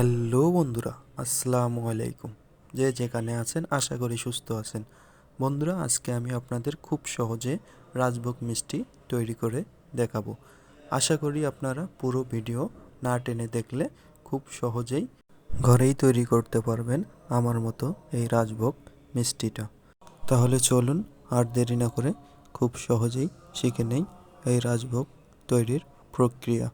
Hello বন্ধুরা, আসসালামু আলাইকুম। যে যেখানে আছেন, আশা করি সুস্থ আছেন। বন্ধুরা, আজকে আমি আপনাদের খুব সহজে রাজভোগ মিষ্টি তৈরি করে দেখাবো। আশা করি আপনারা পুরো ভিডিও না টেনে দেখলে খুব সহজেই ঘরেই তৈরি করতে পারবেন আমার মতো এই রাজভোগ মিষ্টিটা। তাহলে চলুন আর দেরি না করে খুব সহজেই শিখে নেই এই রাজভোগ তৈরির প্রক্রিয়া।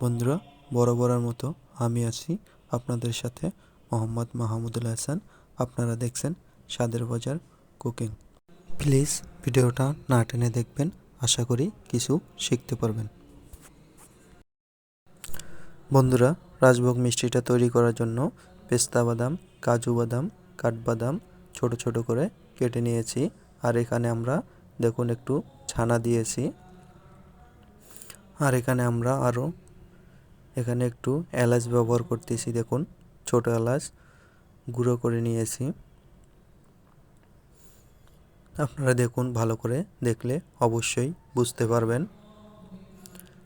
বন্ধুরা, বরাবরের মতো আমি আছি আপনাদের সাথে মোহাম্মদ মাহমুদুল হাসান। আপনারা দেখছেন সাদের বাজার কুকিং। প্লিজ ভিডিওটা না টেনে দেখবেন। আশা করি কিছু শিখতে পারবেন। বন্ধুরা, রাজভোগ মিষ্টিটা তৈরি করার জন্য পেস্তা বাদাম, কাজু বাদাম, কাঠবাদাম ছোট ছোট করে কেটে নিয়েছি। আর এখানে আমরা দেখুন একটু ছানা দিয়েছি। আর এখানে আমরা আরও এখানে একটু এলাচ ব্যবহার করতেছি, দেখুন, ছোট এলাচ গুঁড়ো করে নিয়েছি। আপনারা দেখুন, ভালো করে দেখলে অবশ্যই বুঝতে পারবেন।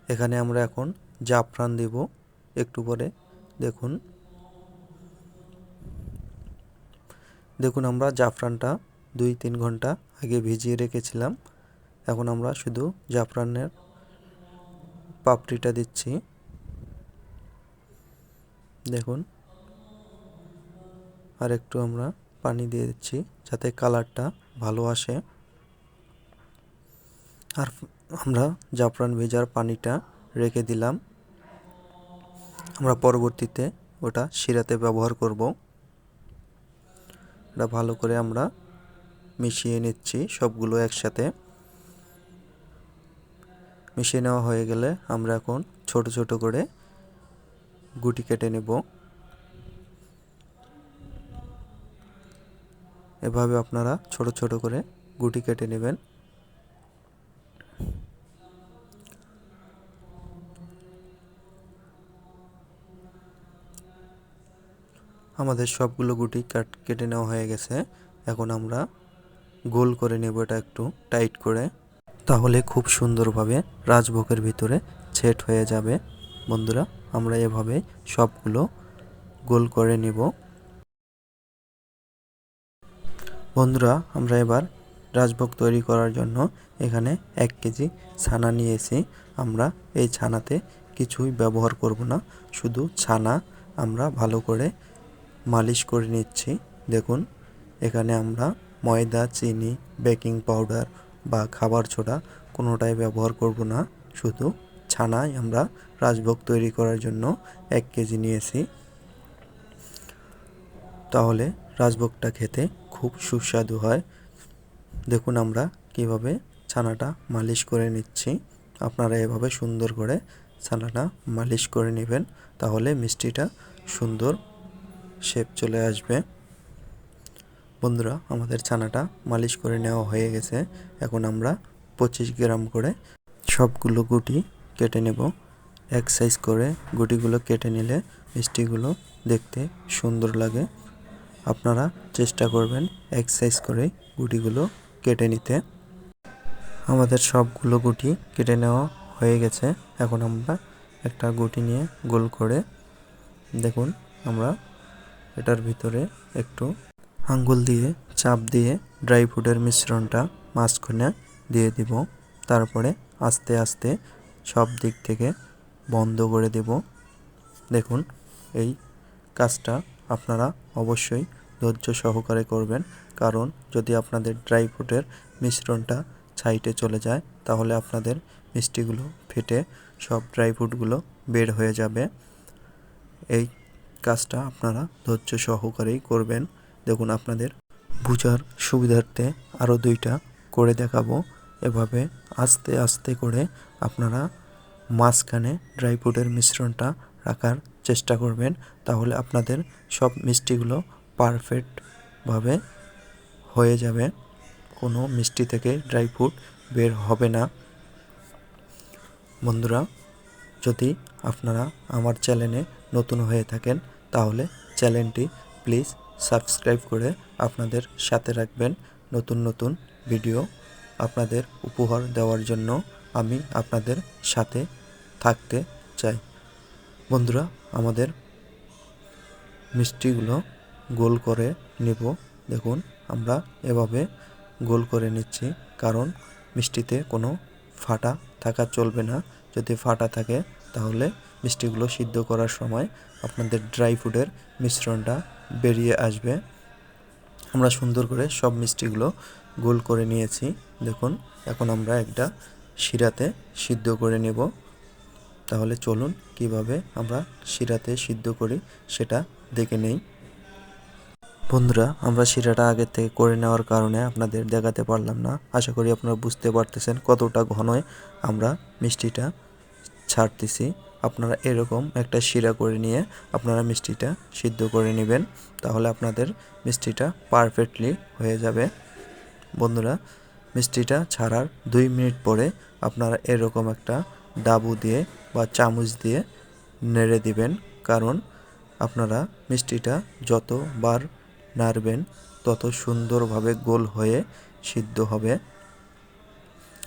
এখানে আমরা এখন জাফরান দেব একটু পরে, দেখুন। দেখুন, আমরা জাফরানটা দুই তিন ঘণ্টা আগে ভিজিয়ে রেখেছিলাম। এখন আমরা শুধু জাফরানের পাপড়িটা দিচ্ছি। দেখুন। আর একটু আমরা পানি দিয়ে দিচ্ছি যাতে কালারটা ভালো আসে। আর আমরা জাফরান ভেজার পানিটা রেখে দিলাম। আমরা পরবর্তীতে ওটা শিরাতে ব্যবহার করব। এটা ভালো করে আমরা মিশিয়ে নিচ্ছি সবগুলো একসাথে। মিশিয়ে নেওয়া হয়ে গেলে আমরা এখন ছোট ছোট করে গুটি কেটে নেব। এভাবে আপনারা ছোট ছোট করে গুটি কেটে নেবেন। আমাদের সবগুলো গুটি কাট কেটে নেওয়া হয়ে গেছে। এখন আমরা গোল করে নেব এটা একটু টাইট করে। তাহলে খুব সুন্দরভাবে রাজভোগের ভিতরে ছেট হয়ে যাবে। বন্ধুরা আমরা এভাবে সবগুলো গোল করে নেব। বন্ধুরা, আমরা এবার রাজভোগ তৈরি করার জন্য এখানে এক কেজি ছানা নিয়েছি। আমরা এই ছানাতে কিছুই ব্যবহার করব না, শুধু ছানা আমরা ভালো করে মালিশ করে নিচ্ছি। দেখুন, এখানে আমরা ময়দা, চিনি, বেকিং পাউডার বা খাবার ছোড়া কোনোটাই ব্যবহার করব না, শুধু ছানায় আমরা রাজভোগ তৈরি করার জন্য এক কেজি নিয়েছি। তাহলে রাজভোগটা খেতে খুব সুস্বাদু হয়। দেখুন আমরা কীভাবে ছানাটা মালিশ করে নিচ্ছি। আপনারা এভাবে সুন্দর করে ছানাটা মালিশ করে নেবেন, তাহলে মিষ্টিটা সুন্দর শেপ চলে আসবে। বন্ধুরা, আমাদের ছানাটা মালিশ করে নেওয়া হয়ে গেছে। এখন আমরা পঁচিশ গ্রাম করে সবগুলো গুটি কেটে নেব। এক সাইজ করে গুটিগুলো কেটে নিলে মিষ্টিগুলো দেখতে সুন্দর লাগে। আপনারা চেষ্টা করবেন এক সাইজ করে গুটিগুলো কেটে নিতে। আমাদের সবগুলো গুটি কেটে নেওয়া হয়ে গেছে। এখন আমরা একটা গুটি নিয়ে গোল করে দেখুন আমরা এটার ভিতরে একটু আঙ্গুল দিয়ে, চাপ দিয়ে ড্রাই ফ্রুটের মিশ্রণটা মাঝখানে দিয়ে দিব। তারপরে আস্তে আস্তে সব দিক থেকে বন্ধ করে দেব। দেখুন, এই কাজটা আপনারা অবশ্যই ধৈর্য সহকারে করবেন। কারণ, যদি আপনাদের ড্রাই ফ্রুটের মিশ্রণটা সাইডে চলে যায়, তাহলে আপনাদের মিষ্টিগুলো ফেটে সব ড্রাই ফ্রুটগুলো বের হয়ে যাবে। এই কাজটা আপনারা ধৈর্য সহকারেই করবেন। দেখুন, আপনাদের বুঝার সুবিধার্থে আরও দুইটা করে দেখাবো। এভাবে আস্তে আস্তে করে আপনারা মাঝখানে ড্রাই ফ্রুটের মিশ্রণটা রাখার চেষ্টা করবেন। তাহলে আপনাদের সব মিষ্টিগুলো পারফেক্টভাবে হয়ে যাবে। কোনো মিষ্টি থেকে ড্রাই ফ্রুট বের হবে না। বন্ধুরা, যদি আপনারা আমার চ্যানেলে নতুন হয়ে থাকেন, তাহলে চ্যানেলটি প্লিজ সাবস্ক্রাইব করে আপনাদের সাথে রাখবেন। নতুন নতুন ভিডিও আপনাদের উপহার দেওয়ার জন্য আমি আপনাদের সাথে থাকতে চাই। বন্ধুরা, আমাদের মিষ্টিগুলো গোল করে নেব। দেখুন, আমরা এভাবে গোল করে নিচ্ছি, কারণ মিষ্টিতে কোনো ফাটা থাকা চলবে না। যদি ফাটা থাকে, তাহলে মিষ্টিগুলো সিদ্ধ করার সময় আপনাদের ড্রাই ফ্রুটের মিশ্রণটা বেরিয়ে আসবে। আমরা সুন্দর করে সব মিষ্টিগুলো গোল করে নিয়েছি। দেখুন, এখন আমরা একটা শিরাতে সিদ্ধ করে নেব। তাহলে চলুন কীভাবে আমরা শিরাতে সিদ্ধ করি সেটা দেখে নেই। বন্ধুরা, আমরা শিরাটা আগের থেকে করে নেওয়ার কারণে আপনাদের দেখাতে পারলাম না। আশা করি আপনারা বুঝতে পারতেছেন কতটা ঘনয় আমরা মিষ্টিটা ছাড়তেছি। আপনারা এরকম একটা শিরা করে নিয়ে আপনারা মিষ্টিটা সিদ্ধ করে নেবেন। তাহলে আপনাদের মিষ্টিটা পারফেক্টলি হয়ে যাবে। বন্ধুরা, মিষ্টিটা ছাড়ার দুই মিনিট পরে আপনারা এরকম একটা ডাবু দিয়ে বা চামচ দিয়ে নেড়ে দিবেন। কারণ আপনারা মিষ্টিটা যতবার নাড়বেন, তত সুন্দরভাবে গোল হয়ে সিদ্ধ হবে।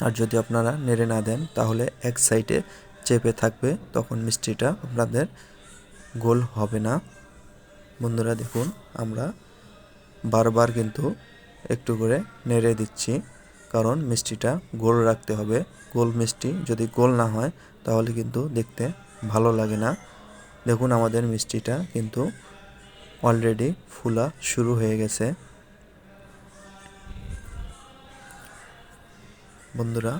আর যদি আপনারা নেড়ে না দেন, তাহলে এক সাইডে চেপে থাকবে, তখন মিষ্টিটা আপনাদের গোল হবে না। বন্ধুরা, দেখুন, আমরা বারবার কিন্তু একটু করে নেড়ে দিচ্ছি, কারণ মিষ্টিটা গোল রাখতে হবে। গোল মিষ্টি যদি গোল না হয়, তাহলে কিন্তু দেখতে ভালো লাগে না। দেখুন আমাদের মিষ্টিটা কিন্তু অলরেডি ফুলা শুরু হয়ে গেছে। বন্ধুরা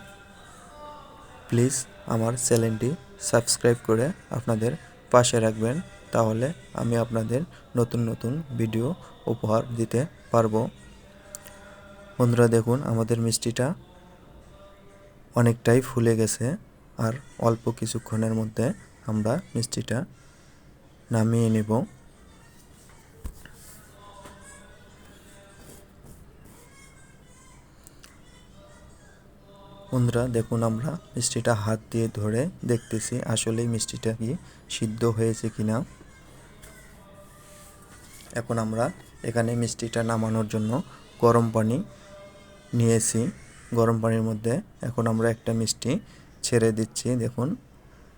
প্লিজ আমার চ্যানেলটি সাবস্ক্রাইব করে আপনাদের পাশে রাখবেন, তাহলে আমি আপনাদের নতুন নতুন ভিডিও উপহার দিতে পারব। বন্ধুরা দেখুন, আমাদের মিষ্টিটা অনেকটাই ফুলে গেছে আর অল্প কিছুক্ষণের মধ্যে আমরা মিষ্টিটা নামিয়ে নেব। বন্ধুরা দেখুন, আমরা মিষ্টিটা হাত দিয়ে ধরে দেখতেছি আসলেই মিষ্টিটা কি সিদ্ধ হয়েছে কিনা। এখন আমরা এখানে মিষ্টিটা নামানোর জন্য গরম পানি নিয়েছি গরম পানির মধ্যে। এখন আমরা একটা মিষ্টি ছেড়ে দিচ্ছি, দেখুন।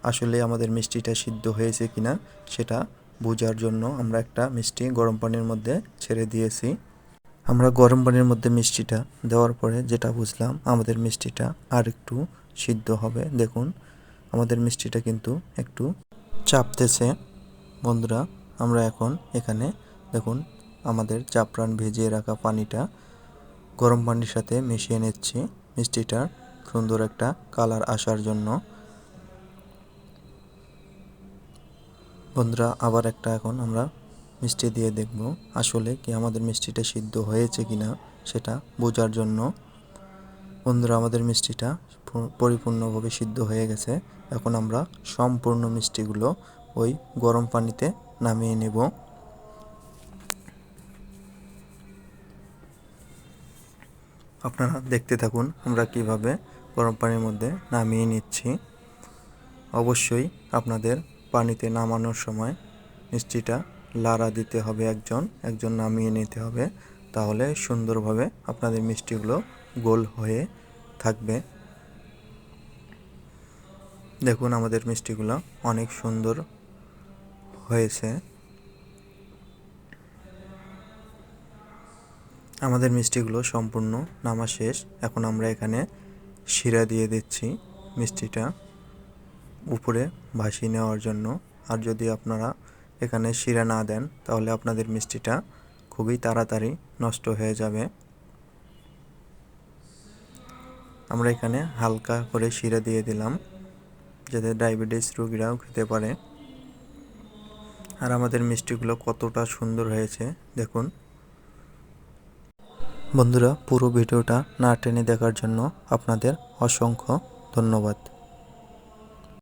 আসলে আমাদের মিষ্টিটা সিদ্ধ হয়েছে কিনা সেটা বোঝার জন্য আমরা একটা মিষ্টি গরম পানির মধ্যে ছেড়ে দিয়েছি। আমরা গরম পানির মধ্যে মিষ্টিটা দেওয়ার পরে যেটা বুঝলাম, আমাদের মিষ্টিটা আর একটু সিদ্ধ হবে। দেখুন, আমাদের মিষ্টিটা কিন্তু একটু চাপতেছে। বন্ধুরা, আমরা এখন এখানে, দেখুন, আমাদের চাপড়ান ভেজিয়ে রাখা পানিটা গরম পানির সাথে মিশিয়ে নিচ্ছি। মিষ্টিটার সুন্দর একটা কালার আসার জন্য। বন্ধুরা, আবার একটা এখন আমরা মিষ্টি দিয়ে দেখব। আসলে কি আমাদের মিষ্টিটা সিদ্ধ হয়েছে কি না সেটা বোঝার জন্য। বন্ধুরা, আমাদের মিষ্টিটা পরিপূর্ণভাবে সিদ্ধ হয়ে গেছে। এখন আমরা সম্পূর্ণ মিষ্টিগুলো ওই গরম পানিতে নামিয়ে নেব। আপনারা দেখতে থাকুন আমরা কীভাবে গরম পানির মধ্যে নামিয়ে নিচ্ছি। অবশ্যই আপনাদের পানিতে নামানোর সময় মিষ্টিটা লাড়া দিতে হবে একজন একজন নামিয়ে নিতে হবে। তাহলে সুন্দরভাবে আপনাদের মিষ্টিগুলো গোল হয়ে থাকবে। দেখুন আমাদের মিষ্টিগুলো অনেক সুন্দর হয়েছে। আমাদের মিষ্টিগুলো সম্পূর্ণ নামা শেষ। এখন আমরা এখানে শিরা দিয়ে দিচ্ছি মিষ্টিটা উপরে ভাসিয়ে নেওয়ার জন্য। আর যদি আপনারা এখানে শিরা না দেন, তাহলে আপনাদের মিষ্টিটা খুবই তাড়াতাড়ি নষ্ট হয়ে যাবে। আমরা এখানে হালকা করে শিরা দিয়ে দিলাম, যাতে ডায়াবেটিস রোগীরাও খেতে পারে। আর আমাদের মিষ্টিগুলো কতটা সুন্দর হয়েছে, দেখুন। বন্ধুরা পুরো ভিডিওটা না টেনে দেখার জন্য আপনাদের অসংখ্য ধন্যবাদ।